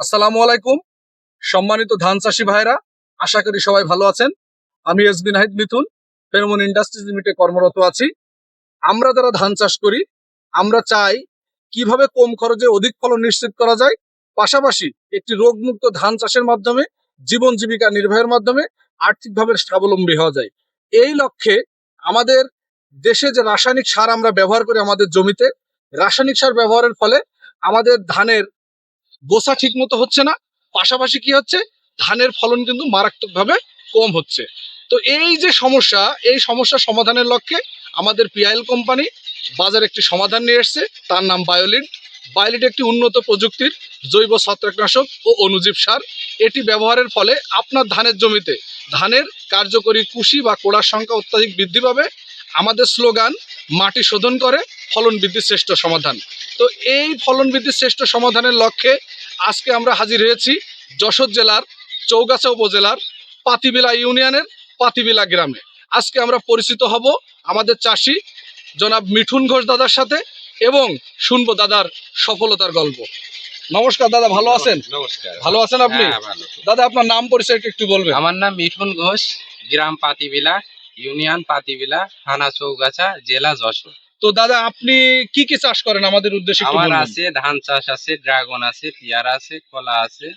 আসসালামু আলাইকুম, সম্মানিত ধান চাষি ভাইরা আশা করি সবাই ভালো আছেন। আমি S B Nahid Mithun, Fermon industries limited কর্মরত আছি। আমরা যারা ধান চাষ করি, আমরা চাই কীভাবে কম খরচে অধিক ফলন নিশ্চিত করা যায়। পাশাপাশি একটি রোগমুক্ত ধান চাষের মাধ্যমে, জীবন জীবিকা নির্বাহের মাধ্যমে আর্থিকভাবে স্বাবলম্বী হওয়া যায়। এই লক্ষ্যে আমাদের দেশে যে রাসায়নিক সার আমরা ব্যবহার করি আমাদের জমিতে, রাসায়নিক সার ব্যবহারের ফলে আমাদের ধানের গোসা ঠিক মতো হচ্ছে না। পাশাপাশি কি হচ্ছে? ধানের ফলন কিন্তু মারাত্মকভাবে কম হচ্ছে। তো এই যে সমস্যা, এই সমস্যা সমাধানের লক্ষ্যে আমাদের পিআইএল কোম্পানি বাজারে একটি সমাধান নিয়ে এসেছে। তার নাম বায়োলিড বায়োলিড একটি উন্নত প্রযুক্তির জৈব ছত্রাকনাশক ও অনুজীব সার। এটি ব্যবহারের ফলে আপনার ধানের জমিতে ধানের কার্যকরী কুশি বা কোড়ার সংখ্যা অত্যাধিক বৃদ্ধি পাবে। আমাদের স্লোগান, মাটি শোধন করে, ফলন বৃদ্ধির শ্রেষ্ঠ সমাধান। তো এই ফলন বৃদ্ধির শ্রেষ্ঠ সমাধানের লক্ষ্যে আজকে আমরা হাজির হয়েছি যশোর জেলার চৌগাছা উপজেলার পাতিবিলা ইউনিয়নের পাতিবিলা গ্রামে। আজকে আমরা পরিচিত হব আমাদের চাষি জনাব মিঠুন ঘোষ দাদার সাথে এবং শুনব দাদার সফলতার গল্প। নমস্কার দাদা ভালো আছেন? নমস্কার। ভালো আছেন আপনি? হ্যাঁ, দাদা আপনার নাম পরিচয়টা একটু বলবেন। আমার নাম মিঠুন ঘোষ গ্রাম পাতিবিলা ইউনিয়ন পাতিবিলা থানা চৌগাছা জেলা যশোর। তো দাদা আপনি কি কি চাষ করেন? আমাদের উদ্দেশ্যে আমার আছে ধান চাষ আছে ড্রাগন আছে পেয়ারা আছে কলা আছে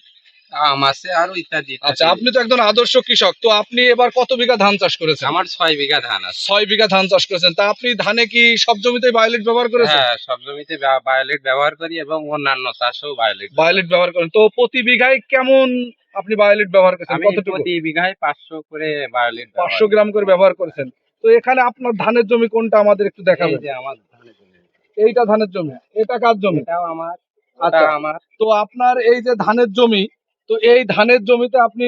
আম আছে আরও ইত্যাদি। আচ্ছা আপনি তো একজন আদর্শ কৃষক তো আপনি এবার কত বিঘা ধান চাষ করেছেন? আমার ছয় বিঘা ধান আছে। ছয় বিঘা ধান চাষ করেছেন। তা আপনি ধানে কি সব জমিতে বায়োলিট ব্যবহার করেছেন? হ্যাঁ সব জমিতে বায়োলিট ব্যবহার করি এবং অন্যান্য চাষেও বায়োলিট বায়োলিট ব্যবহার করেন। তো প্রতি বিঘায় কেমন আপনি বায়োলিট ব্যবহার করেছেন? কতটুকু? প্রতি বিঘায় পাঁচশো করে বায়োলিট পাঁচশো গ্রাম করে। ব্যবহার করেছেন। তো এখানে আপনার ধানের জমি কোনটা আমাদের একটু দেখাবেন? যে আমার ধানের জমি। এইটা ধানের জমি। এটা কার জমি? এটাও আমার। আচ্ছা। আমার। তো আপনার এই যে ধানের জমি তো এই ধানের জমিতে আপনি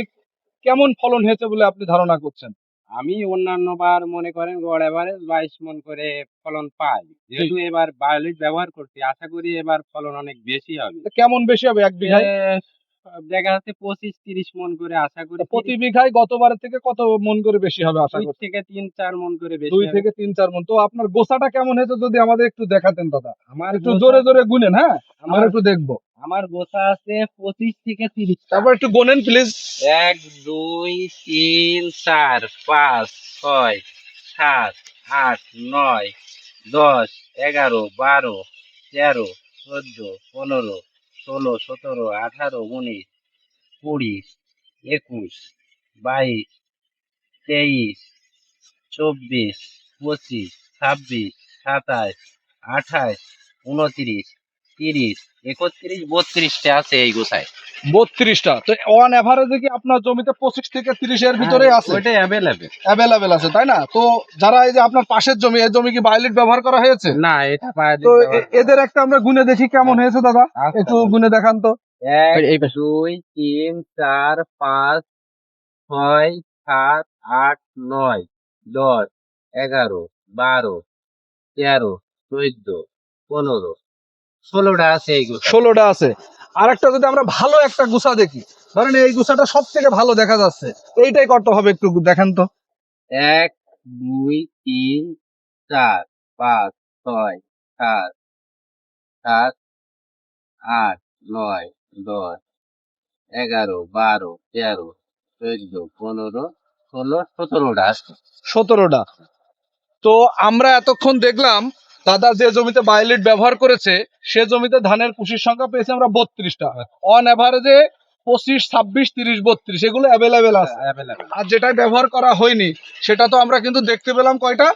কেমন ফলন হয়েছে বলে আপনি ধারণা করছেন? আমি অন্যান্য বার মনে করেন গড় এভারেজ বাইশ মন করে ফলন পাই। যেহেতু এবার বায়োলিট ব্যবহার করছি আশা করি এবার ফলন অনেক বেশি হবে। কেমন বেশি হবে এক বিঘায়? দেখা যাচ্ছে পঁচিশ তিরিশ মন করে আশা করি। প্রতি বিঘায় গতবারের থেকে কত মন করে বেশি হবে আশা করছি? থেকে তিন চার মন করে বেশি দুই থেকে তিন চার মন। তো আপনার গোসাটা কেমন হয়েছে যদি আমাদের একটু দেখাতেন দাদা? আমার একটু জোরে জোরে গুনেন হ্যাঁ? আমার একটু দেখব। আমার গোসা আছে পঁচিশ থেকে তিরিশ। তারপর একটু গোনেন প্লিজ এক দুই তিন চার পাঁচ ছয় সাত আট নয় দশ এগারো বারো তেরো চোদ্দ পনেরো ষোলো, সতেরো, আঠারো, উনিশ, কুড়ি, একুশ, বাইশ, তেইশ, চব্বিশ, পঁচিশ, ছাব্বিশ, সাতাশ, আঠাশ, উনত্রিশ, তিরিশ, একত্রিশ, বত্রিশটা আছে এই গোছায়। বত্রিশটা। তো অন অ্যাভারেজে কি আপনার জমিতে পঁচিশ থেকে তিরিশের ভিতরে আছে? ওইটা অ্যাভেলেবেল অ্যাভেলেবেল আছে তাই না? তো যারা এই যে আপনার পাশের জমি এই জমি কি বায়োলিট ব্যবহার করা হয়েছে? না এটা তো এ- এদের একটা আমরা গুনে দেখি কেমন হয়েছে দাদা? আচ্ছা, একটু গুনে দেখান তো। এক দুই তিন চার পাঁচ ছয় সাত আট নয় দশ এগারো বারো তেরো চোদ্দ পনেরো ষোলোটা আছে এইগুলো। ষোলোটা আছে। আর একটা যদি আমরা ভালো একটা গুছা দেখি ধরেন এই গুছাটা সব থেকে ভালো দেখা যাচ্ছে এইটাই কত হবে একটু দেখেন তো। এক দুই তিন চার পাঁচ ছয় সাত সাত আট নয় দশ এগারো বারো তেরো চোদ্দ পনেরো ষোলো সতেরোটা। সতেরোটা। তো আমরা এতক্ষণ দেখলাম দাদা যে জমিতে বায়োলিট ব্যবহার করেছে সে জমিতে ধানের কুশির সংখ্যা পেয়েছে আমরা বত্রিশটা। অন অ্যাভারেজে পঁচিশ ছাব্বিশ তিরিশ বত্রিশ এগুলো অ্যাভেলেবেল আছে। অ্যাভেলেবেল আর যেটা ব্যবহার করা হয়নি সেটা তো আমরা কিন্তু দেখতে পেলাম কয়টা?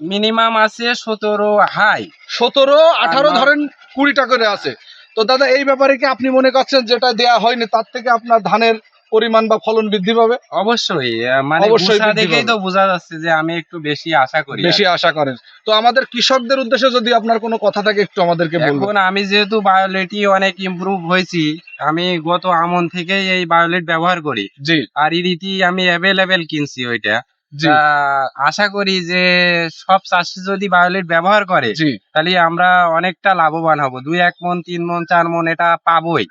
মিনিমাম আছে সতেরো হাই। সতেরো আঠারো ধরেন কুড়িটা করে আছে। তো দাদা এই ব্যাপারে কি আপনি মনে করছেন যেটা দেয়া হয়নি তার থেকে আপনার ধানের পরিমাণ বা ফলন বৃদ্ধি পাবে? অবশ্যই মানে অবশ্যই দেখেই তো বোঝা যাচ্ছে যে আমি একটু বেশি আশা করি বেশি আশা করেন। তো আমাদের কৃষকদের উদ্দেশ্যে যদি আপনার কোনো কথা থাকে একটু আমাদেরকে বলবেন। আমি যেহেতু বায়োলেটই অনেক ইমপ্রুভ হয়েছি আমি গত আমন থেকেই এই বায়োলেট ব্যবহার করি। জি। আর ইরিতি আমি অ্যাভেলেবেল কিনছি ওইটা। আশা করি যে সব চাষি যদি বায়োলেট ব্যবহার করে তাহলে আমরা অনেকটা লাভবান হব। দুই এক মন তিন মন চার মন এটা পাবোই।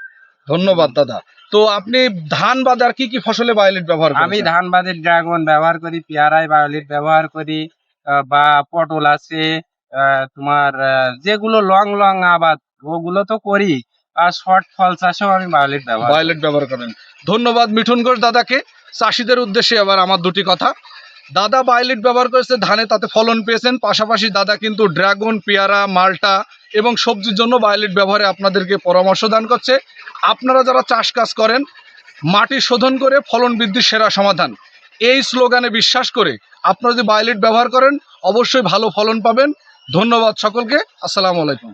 ধন্যবাদ দাদা। তো আপনি ধান বাদ আর কি কি ফসলে বায়োলিট ব্যবহার করেন আমি ধান বাদে ড্রাগন ব্যবহার করি পেয়ারায় বায়োলিট ব্যবহার করি বা পটল আছে তোমার যেগুলো লং লং আবাদ ওগুলো তো করি আর শর্ট ফল চাষেও আমি বায়োলিট ব্যবহার করি। ভায়োলেট ব্যবহার করেন। ধন্যবাদ মিঠুন ঘোষ দাদাকে। চাষিদের উদ্দেশ্যে আবার আমার দুটি কথা। দাদা ভায়োলেট ব্যবহার করেছে ধানে তাতে ফলন পেয়েছেন পাশাপাশি দাদা কিন্তু ড্রাগন পেয়ারা মাল্টা এবং সবজির জন্য ভায়োলেট ব্যবহারে আপনাদেরকে পরামর্শ দান করছে। আপনারা যারা চাষ কাজ করেন, মাটি শোধন করে ফলন বৃদ্ধির সেরা সমাধান। এই স্লোগানে বিশ্বাস করে আপনারা যদি বায়োলেট ব্যবহার করেন, অবশ্যই ভালো ফলন পাবেন। ধন্যবাদ সকলকে। আসসালামু আলাইকুম।